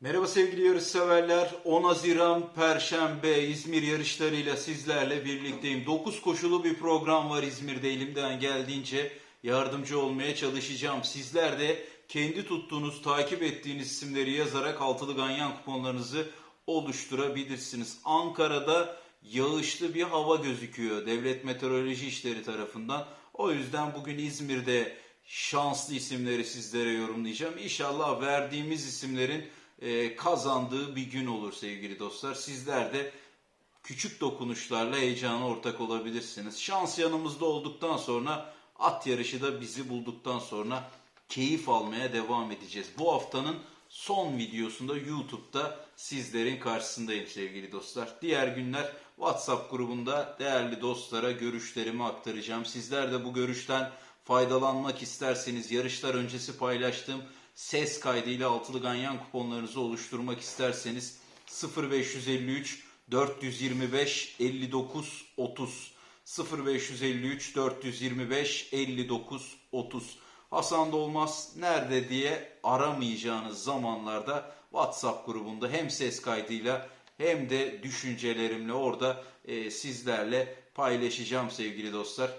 Merhaba sevgili yarış severler. 10 Haziran Perşembe İzmir yarışlarıyla sizlerle birlikteyim. 9 koşulu bir program var İzmir'de elimden geldiğince yardımcı olmaya çalışacağım. Sizler de kendi tuttuğunuz, takip ettiğiniz isimleri yazarak altılı ganyan kuponlarınızı oluşturabilirsiniz. Ankara'da yağışlı bir hava gözüküyor Devlet Meteoroloji İşleri tarafından. O yüzden bugün İzmir'de şanslı isimleri sizlere yorumlayacağım. İnşallah verdiğimiz isimlerin e, kazandığı bir gün olur sevgili dostlar. Sizler de küçük dokunuşlarla heyecana ortak olabilirsiniz. Şans yanımızda olduktan sonra at yarışı da bizi bulduktan sonra keyif almaya devam edeceğiz. Bu haftanın son videosunda YouTube'da sizlerin karşısındayım sevgili dostlar. Diğer günler WhatsApp grubunda değerli dostlara görüşlerimi aktaracağım. Sizler de bu görüşten faydalanmak isterseniz yarışlar öncesi paylaştığım ses kaydıyla altılı ganyan kuponlarınızı oluşturmak isterseniz 0553 425 59 30 0553 425 59 30 Hasan Dolmaz nerede diye aramayacağınız zamanlarda WhatsApp grubunda hem ses kaydıyla hem de düşüncelerimle orada e, sizlerle paylaşacağım sevgili dostlar.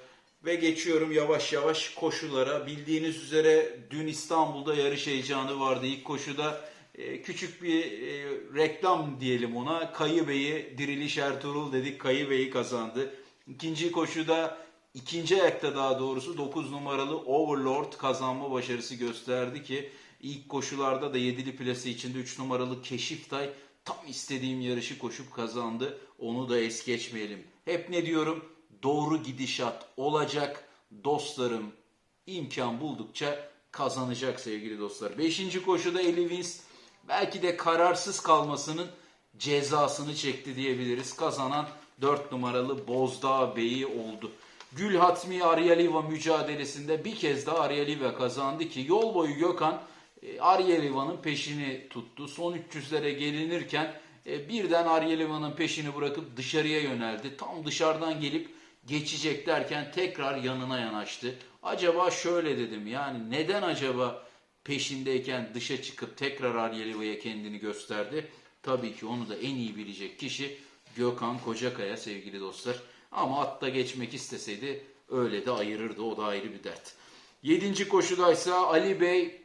Ve geçiyorum yavaş yavaş koşulara. Bildiğiniz üzere dün İstanbul'da yarış heyecanı vardı. İlk koşuda e, küçük bir e, reklam diyelim ona. Kayı Bey'i Diriliş Ertuğrul dedik. Kayı Bey'i kazandı. İkinci koşuda ikinci ayakta daha doğrusu 9 numaralı Overlord kazanma başarısı gösterdi ki ilk koşularda da 7'li plası içinde 3 numaralı Keşiftay tam istediğim yarışı koşup kazandı. Onu da es geçmeyelim. Hep ne diyorum? Doğru gidişat olacak. Dostlarım imkan buldukça kazanacak sevgili dostlar. Beşinci koşuda Eli Vince belki de kararsız kalmasının cezasını çekti diyebiliriz. Kazanan 4 numaralı Bozdağ Bey'i oldu. Gül Hatmi Aryaliva mücadelesinde bir kez daha Aryaliva kazandı ki yol boyu Gökhan e, Aryaliva'nın peşini tuttu. Son 300'lere gelinirken e, birden Aryaliva'nın peşini bırakıp dışarıya yöneldi. Tam dışarıdan gelip geçecek derken tekrar yanına yanaştı. Acaba şöyle dedim yani neden acaba peşindeyken dışa çıkıp tekrar Aryaliva'ya kendini gösterdi? Tabii ki onu da en iyi bilecek kişi Gökhan Kocakaya sevgili dostlar. Ama atta geçmek isteseydi öyle de ayırırdı. O da ayrı bir dert. Yedinci koşudaysa Ali Bey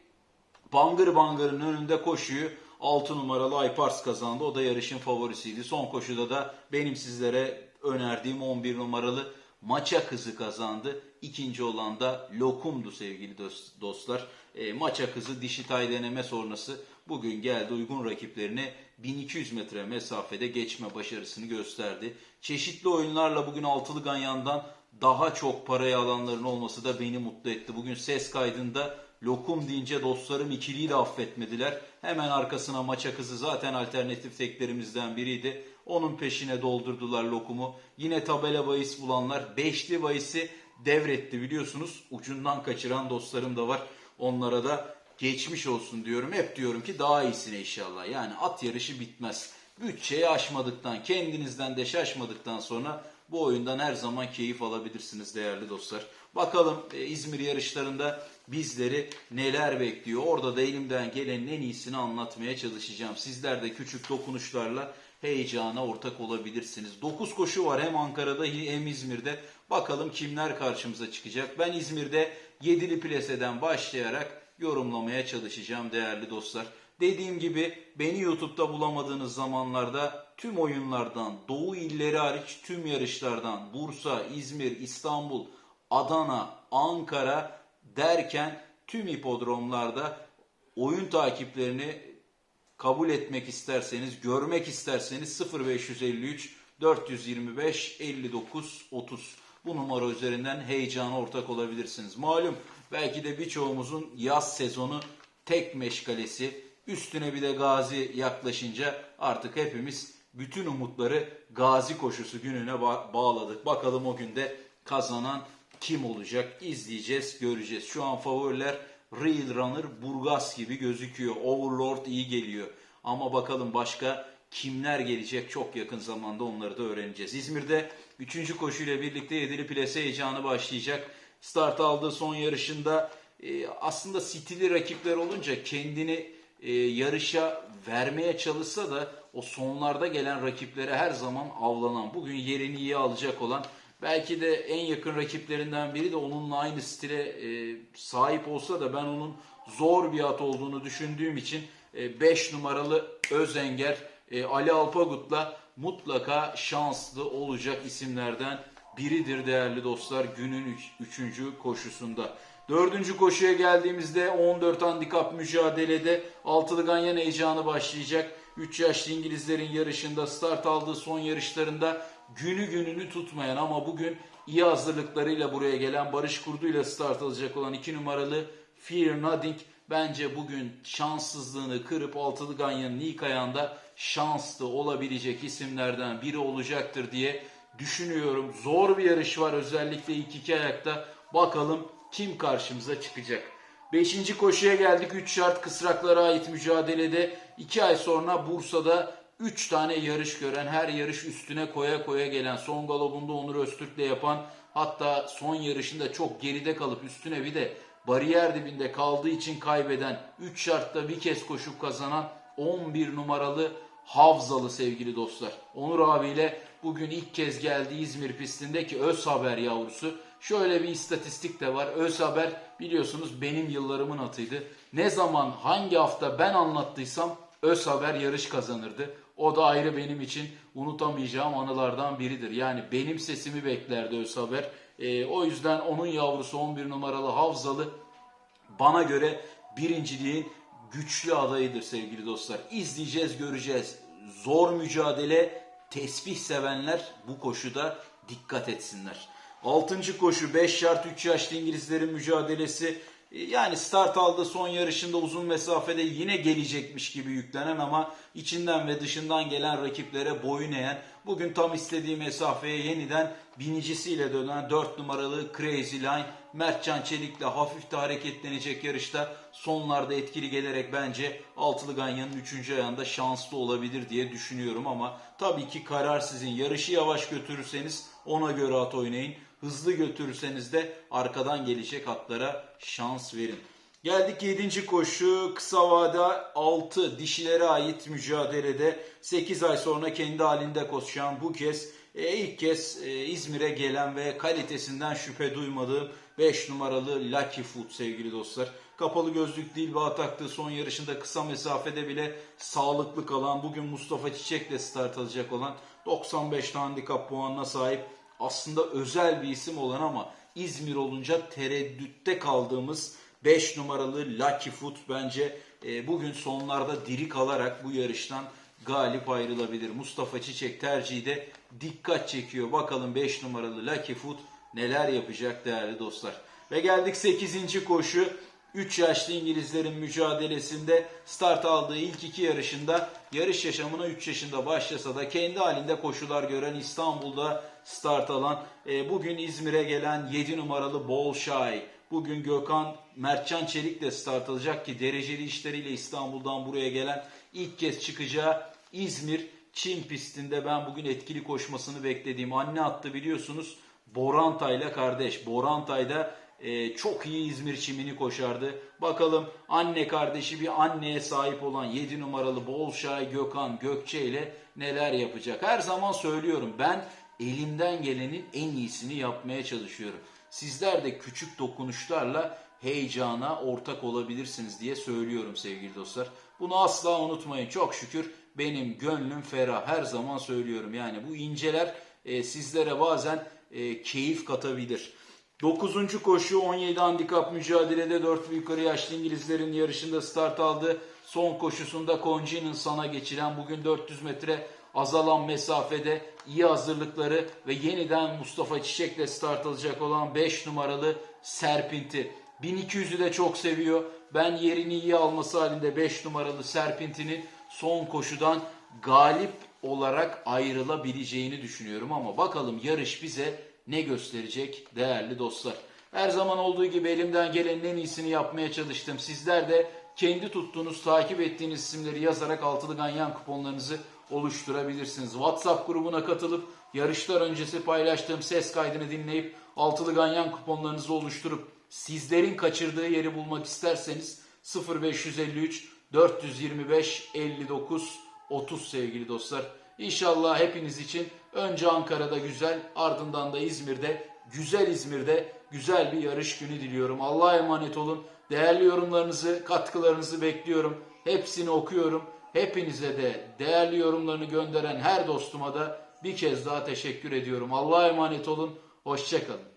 Bangır Bangır'ın önünde koşuyu 6 numaralı Aypars kazandı. O da yarışın favorisiydi. Son koşuda da benim sizlere önerdiğim 11 numaralı Maça Kızı kazandı. İkinci olan da Lokum'du sevgili dost- dostlar. E, Maça Kızı dişi tay deneme sonrası bugün geldi uygun rakiplerini 1200 metre mesafede geçme başarısını gösterdi. Çeşitli oyunlarla bugün altılı ganyandan daha çok parayı alanların olması da beni mutlu etti. Bugün ses kaydında lokum deyince dostlarım ikiliyi de affetmediler. Hemen arkasına maça kızı zaten alternatif teklerimizden biriydi. Onun peşine doldurdular lokumu. Yine tabela bahis bulanlar beşli bahisi devretti biliyorsunuz. Ucundan kaçıran dostlarım da var. Onlara da geçmiş olsun diyorum. Hep diyorum ki daha iyisine inşallah. Yani at yarışı bitmez. Bütçeyi aşmadıktan, kendinizden de şaşmadıktan sonra bu oyundan her zaman keyif alabilirsiniz değerli dostlar. Bakalım e, İzmir yarışlarında bizleri neler bekliyor. Orada da elimden gelenin en iyisini anlatmaya çalışacağım. Sizler de küçük dokunuşlarla heyecana ortak olabilirsiniz. 9 koşu var hem Ankara'da hem İzmir'de. Bakalım kimler karşımıza çıkacak. Ben İzmir'de 7'li plaseden başlayarak yorumlamaya çalışacağım değerli dostlar. Dediğim gibi beni YouTube'da bulamadığınız zamanlarda tüm oyunlardan, Doğu illeri hariç tüm yarışlardan Bursa, İzmir, İstanbul, Adana, Ankara derken tüm hipodromlarda oyun takiplerini kabul etmek isterseniz, görmek isterseniz 0553 425 59 30 bu numara üzerinden heyecana ortak olabilirsiniz. Malum belki de birçoğumuzun yaz sezonu tek meşgalesi, üstüne bir de gazi yaklaşınca artık hepimiz bütün umutları gazi koşusu gününe ba- bağladık. Bakalım o günde kazanan kim olacak izleyeceğiz, göreceğiz. Şu an favoriler Real Runner Burgas gibi gözüküyor. Overlord iyi geliyor. Ama bakalım başka kimler gelecek çok yakın zamanda onları da öğreneceğiz. İzmir'de 3. koşuyla birlikte yedili plase heyecanı başlayacak. Start aldığı son yarışında e, aslında stili rakipler olunca kendini e, yarışa vermeye çalışsa da o sonlarda gelen rakiplere her zaman avlanan, bugün yerini iyi alacak olan belki de en yakın rakiplerinden biri de onunla aynı stile e, sahip olsa da ben onun zor bir at olduğunu düşündüğüm için 5 numaralı Özenger e, Ali Alpagut'la mutlaka şanslı olacak isimlerden biridir değerli dostlar günün 3. koşusunda. Dördüncü koşuya geldiğimizde 14 handikap mücadelede altılı ganyan heyecanı başlayacak. 3 yaşlı İngilizlerin yarışında start aldığı son yarışlarında günü gününü tutmayan ama bugün iyi hazırlıklarıyla buraya gelen Barış Kurdu ile start alacak olan 2 numaralı Fear Nothing bence bugün şanssızlığını kırıp altılı ganyanın ilk ayağında şanslı olabilecek isimlerden biri olacaktır diye düşünüyorum. Zor bir yarış var özellikle ilk iki ayakta. Bakalım kim karşımıza çıkacak. Beşinci koşuya geldik. 3 şart kısraklara ait mücadelede 2 ay sonra Bursa'da 3 tane yarış gören, her yarış üstüne koya koya gelen, son galobunda Onur Öztürk'le yapan, hatta son yarışında çok geride kalıp üstüne bir de bariyer dibinde kaldığı için kaybeden, 3 şartta bir kez koşup kazanan 11 numaralı Havzalı sevgili dostlar. Onur abiyle bugün ilk kez geldi İzmir pistindeki Öz Haber yavrusu. Şöyle bir istatistik de var. Öz Haber biliyorsunuz benim yıllarımın atıydı. Ne zaman hangi hafta ben anlattıysam Öz Haber yarış kazanırdı. O da ayrı benim için unutamayacağım anılardan biridir. Yani benim sesimi beklerdi Öz Haber. Ee, o yüzden onun yavrusu 11 numaralı Havzalı bana göre birinciliğin güçlü adayıdır sevgili dostlar. İzleyeceğiz, göreceğiz. Zor mücadele, tesbih sevenler bu koşuda dikkat etsinler. Altıncı koşu 5 şart 3 yaşlı İngilizlerin mücadelesi. Yani start aldı son yarışında uzun mesafede yine gelecekmiş gibi yüklenen ama içinden ve dışından gelen rakiplere boyun eğen bugün tam istediği mesafeye yeniden binicisiyle dönen 4 numaralı Crazy Line Mertcan Çelik'le hafif de hareketlenecek yarışta sonlarda etkili gelerek bence Altılı Ganyan'ın 3. ayağında şanslı olabilir diye düşünüyorum ama tabii ki karar sizin. Yarışı yavaş götürürseniz ona göre at oynayın. Hızlı götürürseniz de arkadan gelecek atlara şans verin. Geldik 7. koşu kısa vade 6 dişilere ait mücadelede 8 ay sonra kendi halinde koşan bu kez e, ilk kez e, İzmir'e gelen ve kalitesinden şüphe duymadığım 5 numaralı Lucky Foot sevgili dostlar. Kapalı gözlük değil ve taktığı son yarışında kısa mesafede bile sağlıklı kalan bugün Mustafa Çiçek'le start alacak olan 95 handikap puanına sahip aslında özel bir isim olan ama İzmir olunca tereddütte kaldığımız 5 numaralı Lucky Foot bence e, bugün sonlarda diri kalarak bu yarıştan galip ayrılabilir. Mustafa Çiçek tercihi de dikkat çekiyor. Bakalım 5 numaralı Lucky Foot neler yapacak değerli dostlar. Ve geldik 8. koşu. 3 yaşlı İngilizlerin mücadelesinde start aldığı ilk iki yarışında yarış yaşamına 3 yaşında başlasa da kendi halinde koşular gören İstanbul'da start alan e, bugün İzmir'e gelen 7 numaralı Bolşay bugün Gökhan Mertcan Çelik de start alacak ki dereceli işleriyle İstanbul'dan buraya gelen ilk kez çıkacağı İzmir Çin pistinde ben bugün etkili koşmasını beklediğim anne attı biliyorsunuz Borantay ile kardeş. Borantay da e, çok iyi İzmir çimini koşardı. Bakalım anne kardeşi bir anneye sahip olan 7 numaralı Bolşay Gökhan Gökçe ile neler yapacak. Her zaman söylüyorum ben elimden gelenin en iyisini yapmaya çalışıyorum. Sizler de küçük dokunuşlarla heyecana ortak olabilirsiniz diye söylüyorum sevgili dostlar. Bunu asla unutmayın. Çok şükür benim gönlüm ferah. Her zaman söylüyorum. Yani bu inceler e, sizlere bazen e, keyif katabilir. 9. koşu 17 handikap mücadelede 4 yukarı yaşlı İngilizlerin yarışında start aldı. Son koşusunda Conji'nin sana geçiren bugün 400 metre azalan mesafede iyi hazırlıkları ve yeniden Mustafa Çiçek'le start alacak olan 5 numaralı Serpinti. 1200'ü de çok seviyor. Ben yerini iyi alması halinde 5 numaralı Serpinti'nin son koşudan galip olarak ayrılabileceğini düşünüyorum ama bakalım yarış bize ne gösterecek değerli dostlar. Her zaman olduğu gibi elimden gelenin en iyisini yapmaya çalıştım. Sizler de kendi tuttuğunuz, takip ettiğiniz isimleri yazarak altılı ganyan kuponlarınızı oluşturabilirsiniz. WhatsApp grubuna katılıp yarışlar öncesi paylaştığım ses kaydını dinleyip altılı ganyan kuponlarınızı oluşturup sizlerin kaçırdığı yeri bulmak isterseniz 0553 425 59 30 sevgili dostlar. İnşallah hepiniz için önce Ankara'da güzel ardından da İzmir'de güzel İzmir'de güzel bir yarış günü diliyorum. Allah'a emanet olun. Değerli yorumlarınızı, katkılarınızı bekliyorum. Hepsini okuyorum. Hepinize de değerli yorumlarını gönderen her dostuma da bir kez daha teşekkür ediyorum. Allah'a emanet olun. Hoşçakalın.